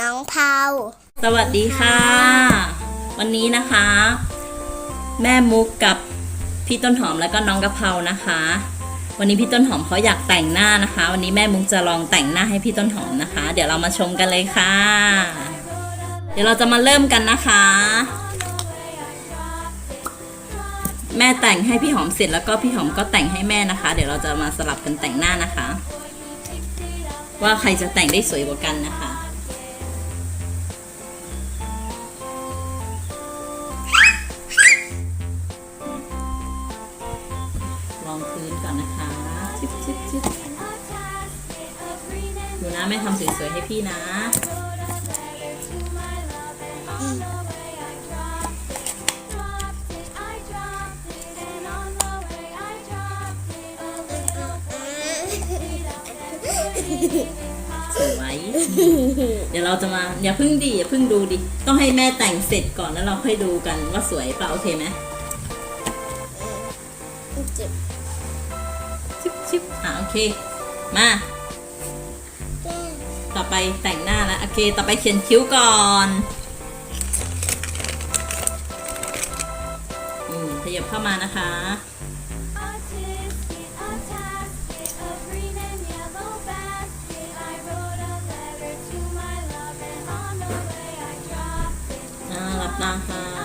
น้องเผาสวัสดีค่ะ วันนี้นะคะ แม่มุกกับพี่ต้นหอมแล้วก็น้องกะเพรานะคะ วันนี้พี่ต้นหอมเขาอยากแต่งหน้านะคะ วันนี้แม่มุกจะลองแต่งหน้าให้พี่ต้นหอมนะคะ เดี๋ยวเรามาชมกันเลยค่ะ เดี๋ยวเราจะมาเริ่มกันนะคะ แม่แต่งให้พี่หอมเสร็จแล้วก็พี่หอมก็แต่งให้แม่นะคะ เดี๋ยวเราจะมาสลับกันแต่งหน้านะคะ ว่าใครจะแต่งได้สวยกว่ากันนะคะ พื้นก่อนนะคะชิบชิบชิบดูนะแม่ทำสวยๆให้พี่นะสวยเดี๋ยวเราจะมาอย่าพิ่งดีอย่าพิ่งดูดิ ต้องให้แม่แต่งเสร็จก่อนแล้วเราค่อยดูกันว่าสวยเปล่าโอเคไหมเจ็บ เค มา ต่อไปแต่งหน้าแล้วโอเค ต่อไปเขียนคิ้วก่อนอืมขยับเข้ามานะคะอ่าหลับตาค่ะ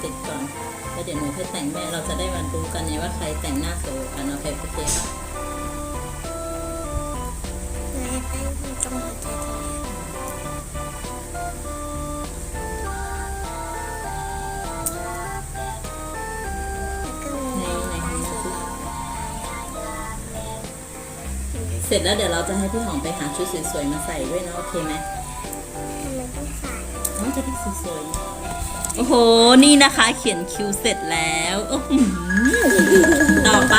เสร็จก่อนแล้วเดี๋ยวหนูค่อยแต่งแม่เราจะได้มาดูกันไงว่าใครแต่งหน้าสวยกันโอเคโอเคค่ะแม่ตั้งที่ตรงหัวใจตรงนี้แล้วก็มีในในของหน้าชุดเสร็จแล้วเดี๋ยวเราจะให้พี่หอมไปหาชุดสวยๆมาใส่ด้วยนะโอเคไหม น้องจะได้สวยๆโอ้โห นี่นะคะเขียนคิวเสร็จแล้วอื้อหือต่อไป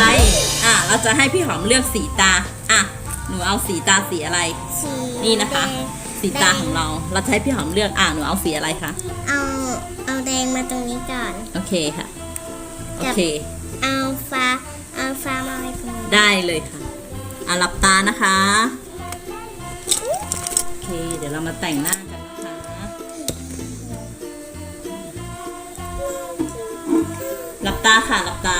อะ เราจะให้พี่หอมเลือกสีตา อะ หนูเอาสีตาสีอะไร สีนี่นะคะ แดงสีตาของเรา เราจะให้พี่หอมเลือก อะ หนูเอาสีอะไรคะ เอาเอาแดงมาตรงนี้ก่อน โอเคค่ะ โอเค เอาฟ้าเอาฟ้ามาไว้ตรงนี้ได้เลยค่ะอะหลับตานะคะ โอเค เดี๋ยวเรามาแต่งหน้า ตาค่ะหลับตา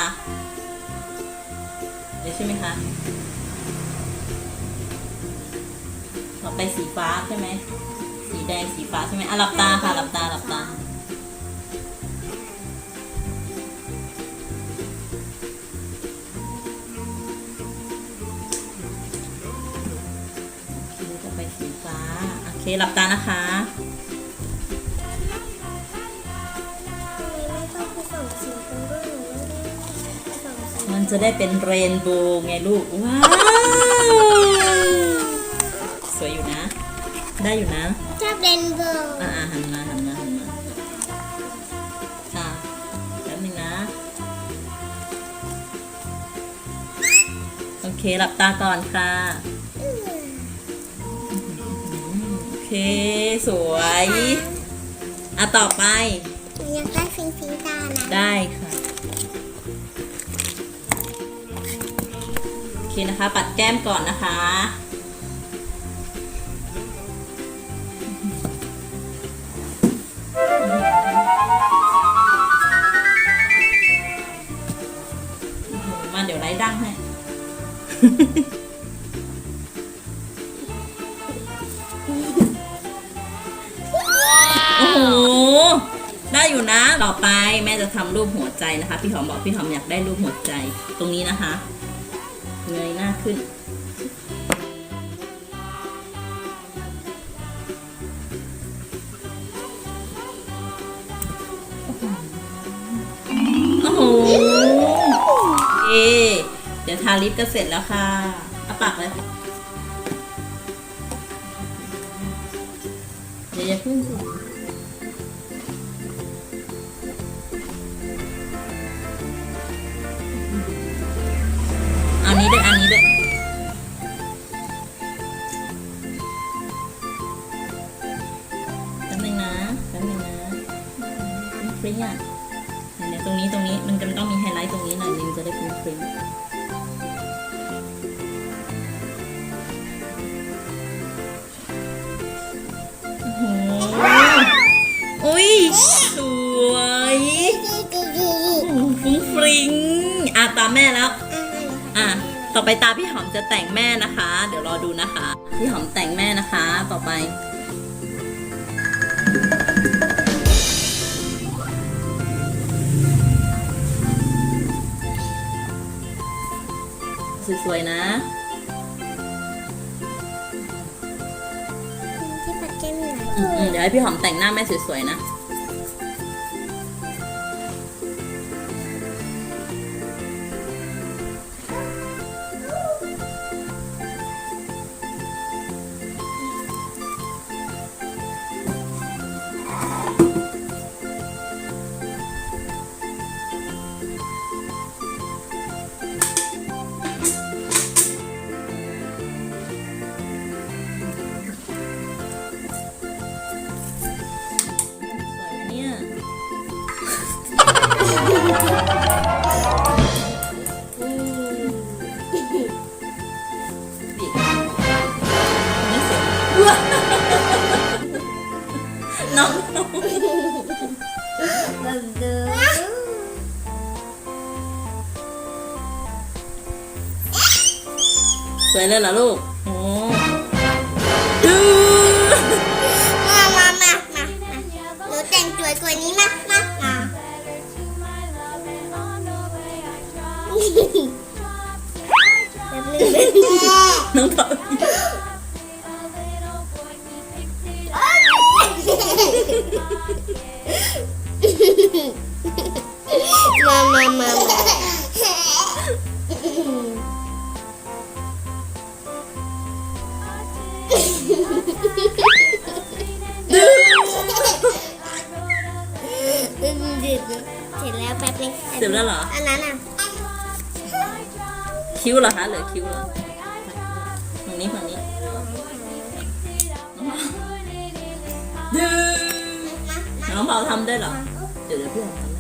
เดี๋ยวใช่ไหมคะต่อไปสีฟ้าใช่ไหม สีแดงสีฟ้าใช่ไหมอะหลับตาค่ะหลับตาหลับตา โอเคต่อไปสีฟ้า โอเคหลับตานะคะ มสีมันจะได้เป็นเรนโบว์ไงลูก ว้าว สวยอยู่นะ ได้อยู่นะชอบเรนโบว์อ่าหันมาหันมาหันมาค่ะแป๊บนึงนะ โอเคหลับตาก่อนค่ะ โอเค สวย อะ ต่อไปอยากได้ฟิงฟิงตานะ ได้ค่ะ คนะคะ ปัดแก้มก่อนนะคะ มาเดี๋ยวไล่ดั้งให้โอ้โห ได้อยู่นะ ต่อไปแม่จะทำรูปหัวใจนะคะ พี่หอมบอกพี่หอมอยากได้รูปหัวใจตรงนี้นะคะ เงยหน้าขึ้น โอ้โหเอเดี๋ยวทาลิปก็เสร็จแล้วค่ะเอาปากเลยเดี๋ยวอย่าพึ่งสิเอานี้ด้วยอันนี้ด้วย อไปตาพี่หอมจะแต่งแม่นะคะ เดี๋ยวรอดูนะคะ พี่หอมแต่งแม่นะคะ ต่อไป สวยๆนะที่ปัดแก้มหน่อยอืมๆเดี๋ยวให้พี่หอมแต่งหน้าแม่สวยๆนะ น้องแบบเดิมสวยเลยเหรอลูามามาดูเสร็จแล้วแป๊บนึงเสร็จแล้วเหรอ อันนั้นอะ คิ้วเหรอคะเหลือคิ้วเหรอฝั่งนี้ฝั่งนี้ดูน้องเปาทำได้เหรอ เดี๋ยวเดี๋ยวพี่หอมทำน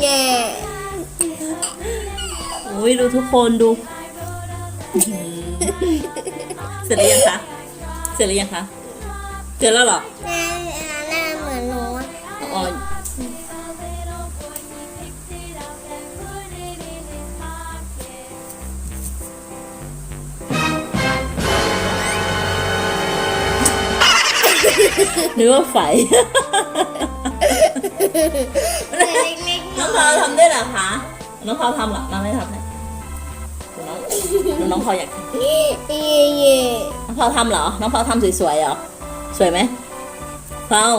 แง่อุ้ยดูทุกคนดูอื้อหือเสร็จหรือยังคะ เสร็จหรือยังคะ เสร็จแล้วเหรอหน้าหน้าเหมือนหนูอะอ๋อนึกว่าไฟ เล็กๆน้องพาวทำได้เหรอคะ น้องพาวทำเหรอน้องไม่ทำให้ดูน้องดูน้องพาวอยากทำเย่เย่น้องพาวทำเหรอ น้องพาวทำสวยๆเหรอ สวยไหมพาว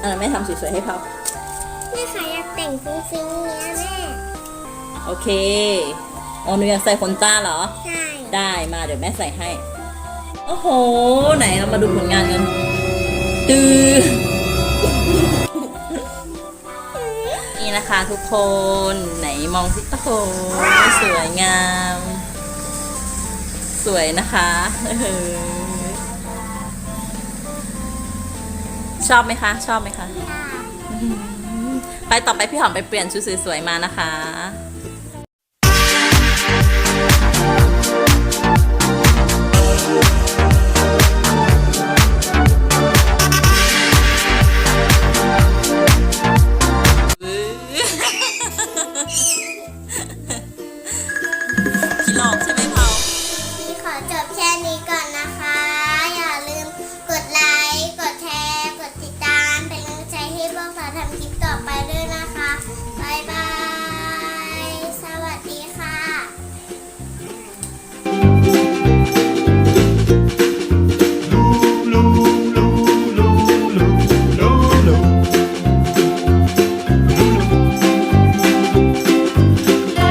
อันนั้นไม่ทำสวยๆให้พาวแม่ค่ะอยากแต่งฟุ้งฟิ้งเนี้ยแม่ โอเคอ๋อหนูอยากใส่ขนตาเหรอ ใช่ ได้มาเดี๋ยวแม่ใส่ให้ โอ้โห ไหนเรามาดูผลงานกันดือ นี่ะคะทุกคนไหนมองสิโอ้โหสวยงาม สวยนะคะชอบไหมคะ ชอบไหมคะ ไปต่อไปพี่หอมไปเปลี่ยนชุดสวยๆมานะคะ